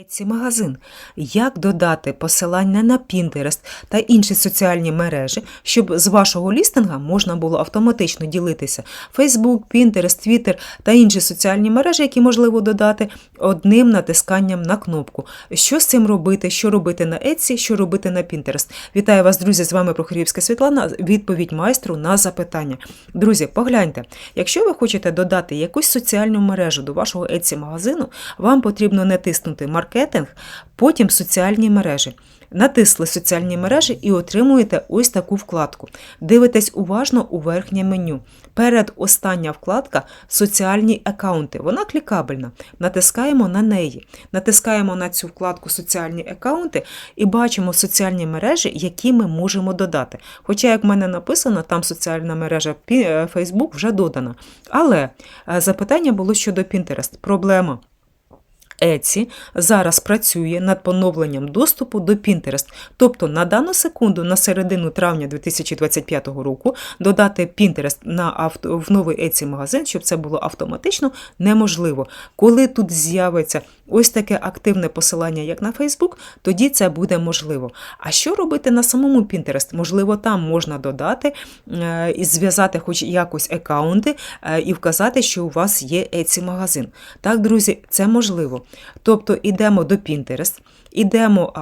Etsy магазин. Як додати посилання на Pinterest та інші соціальні мережі, щоб з вашого лістинга можна було автоматично ділитися Facebook, Pinterest, Twitter та інші соціальні мережі, які можливо додати одним натисканням на кнопку. Що з цим робити? Що робити на Etsy, що робити на Pinterest? Вітаю вас, друзі! З вами Прохорівська Світлана. Відповідь майстру на запитання. Друзі, погляньте, якщо ви хочете додати якусь соціальну мережу до вашого Etsy магазину, вам потрібно не тиснути маркетинг, потім соціальні мережі. Натисли соціальні мережі і отримуєте ось таку вкладку. Дивитесь уважно у верхнє меню. Перед остання вкладка Соціальні аккаунти. Вона клікабельна. Натискаємо на неї. Натискаємо на цю вкладку Соціальні аккаунти і бачимо соціальні мережі, які ми можемо додати. Хоча, як в мене написано, там соціальна мережа е, Facebook вже додана. Але е, запитання було щодо Pinterest. Проблема. Etsy зараз працює над поновленням доступу до Pinterest. Тобто на дану секунду, на середину травня 2025 року, додати Pinterest на авто, в новий Еці магазин, щоб це було автоматично, неможливо. Коли тут з'явиться ось таке активне посилання, як на Facebook, тоді це буде можливо. А що робити на самому Pinterest? Можливо, там можна додати е, і зв'язати хоч якось аккаунти е, і вказати, що у вас є Etsy магазин. Так, друзі, це можливо. Тобто йдемо до Pinterest, ідемо,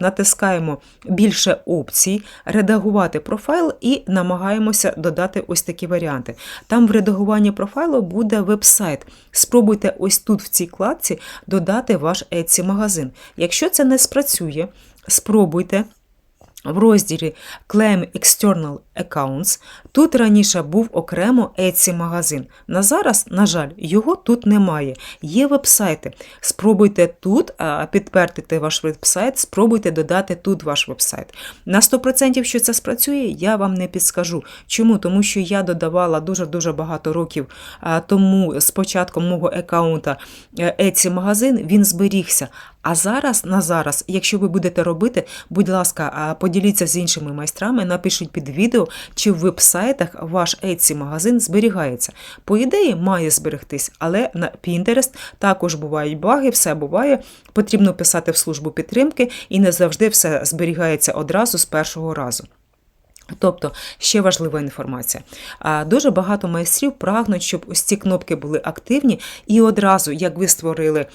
натискаємо більше опцій, редагувати профайл і намагаємося додати ось такі варіанти. Там в редагуванні профайлу буде веб-сайт. Спробуйте ось тут в цій кладці додати ваш Etsy магазин. Якщо це не спрацює, спробуйте. В розділі Claim External Accounts тут раніше був окремо Etsy магазин. На зараз, на жаль, його тут немає. Є вебсайти. Спробуйте тут підтвердити ваш вебсайт, спробуйте додати тут ваш вебсайт. На 100% що це спрацює, я вам не підскажу. Чому? Тому що я додавала дуже-дуже багато років тому з початком мого аккаунта е, Etsy магазин, він зберігся. А зараз, на зараз, якщо ви будете робити, будь ласка, поділіться з іншими майстрами, напишіть під відео, чи в веб-сайтах ваш Etsy магазин зберігається. По ідеї, має зберегтись, але на Pinterest також бувають баги, все буває. Потрібно писати в службу підтримки, і не завжди все зберігається одразу з першого разу. Тобто, ще важлива інформація. Дуже багато майстрів прагнуть, щоб ось ці кнопки були активні, і одразу, як ви створили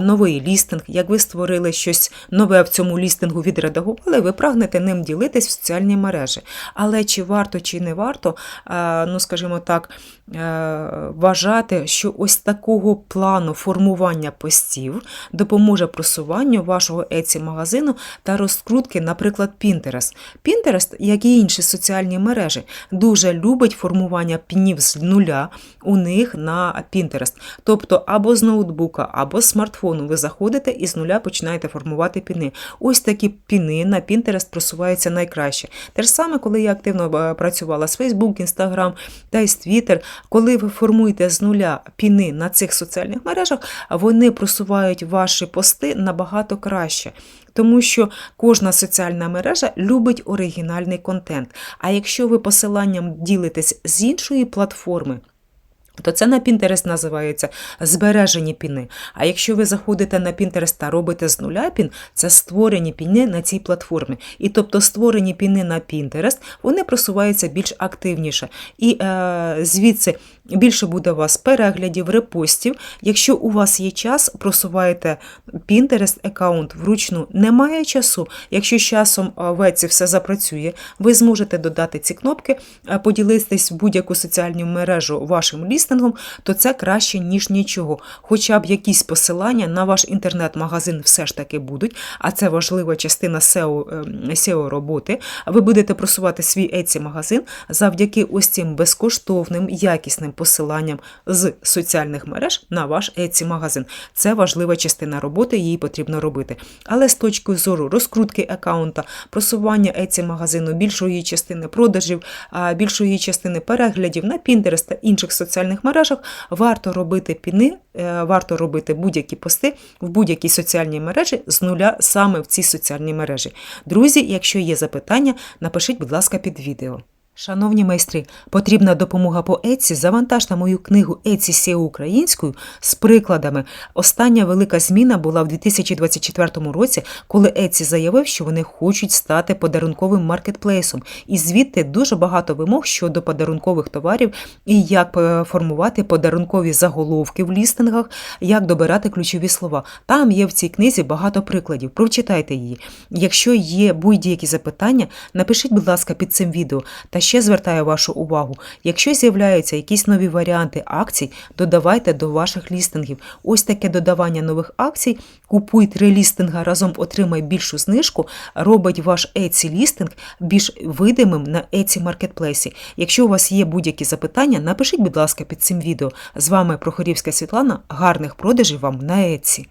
новий лістинг, як ви створили щось нове в цьому лістингу, відредагували, ви прагнете ним ділитись в соціальні мережі. Але чи варто, чи не варто, е, ну скажімо так, е, вважати, що ось такого плану формування постів допоможе просуванню вашого Etsy магазину та розкрутки, наприклад, Pinterest. Pinterest, як і інші соціальні мережі, дуже любить формування пінів з нуля у них на Pinterest. Тобто або з ноутбука, або з смартфону ви заходите і з нуля починаєте формувати піни. Ось такі піни на Pinterest просуваються найкраще. Те ж саме, коли я активно е, працювала з Facebook, Instagram та з Twitter, коли ви формуєте з нуля піни на цих соціальних мережах, вони просувають ваші пости набагато краще. Тому що кожна соціальна мережа любить оригінальний контент. А якщо ви посиланням ділитесь з іншої платформи, то це на Pinterest називається збережені піни. А якщо ви заходите на Pinterest та робите з нуля пін, це створені піни на цій платформі. І тобто створені піни на Pinterest, вони просуваються більш активніше. І е, звідси більше буде у вас переглядів, репостів. Якщо у вас є час, просуваєте Pinterest аккаунт вручну. Немає часу. Якщо з часом в все запрацює, ви зможете додати ці кнопки, поділитись в будь-яку соціальну мережу вашим лістингом, то це краще, ніж нічого. Хоча б якісь посилання на ваш інтернет-магазин все ж таки будуть, а це важлива частина SEO, е, SEO роботи. Ви будете просувати свій Etsy магазин завдяки ось цим безкоштовним, якісним посиланням з соціальних мереж на ваш Etsy магазин. Це важлива частина роботи, її потрібно робити. Але з точки зору розкрутки аккаунта, просування Etsy магазину, більшої частини продажів, більшої частини переглядів на Pinterest та інших соціальних мережах, варто робити піни, е, варто робити будь-які пости в будь-якій соціальній мережі з нуля саме в цій соціальній мережі. Друзі, якщо є запитання, напишіть, будь ласка, під відео. Шановні майстри, потрібна допомога по Etsy, завантажте мою книгу Etsy SEO українською з прикладами. Остання велика зміна була в 2024 році, коли Etsy заявив, що вони хочуть стати подарунковим маркетплейсом. І звідти дуже багато вимог щодо подарункових товарів і як е, формувати подарункові заголовки в лістингах, як добирати ключові слова. Там є в цій книзі багато прикладів. Прочитайте її. Якщо є будь-які запитання, напишіть, будь ласка, під цим відео. Та ще звертаю вашу увагу, якщо з'являються якісь нові варіанти акцій, додавайте до ваших лістингів. Ось таке додавання нових акцій. Купуй три лістинга разом отримай більшу знижку, робить ваш Etsy лістинг більш видимим на Etsy маркетплейсі. Якщо у вас є будь-які запитання, напишіть, будь ласка, під цим відео. З вами Прохорівська Світлана. Гарних продажів вам на Etsy.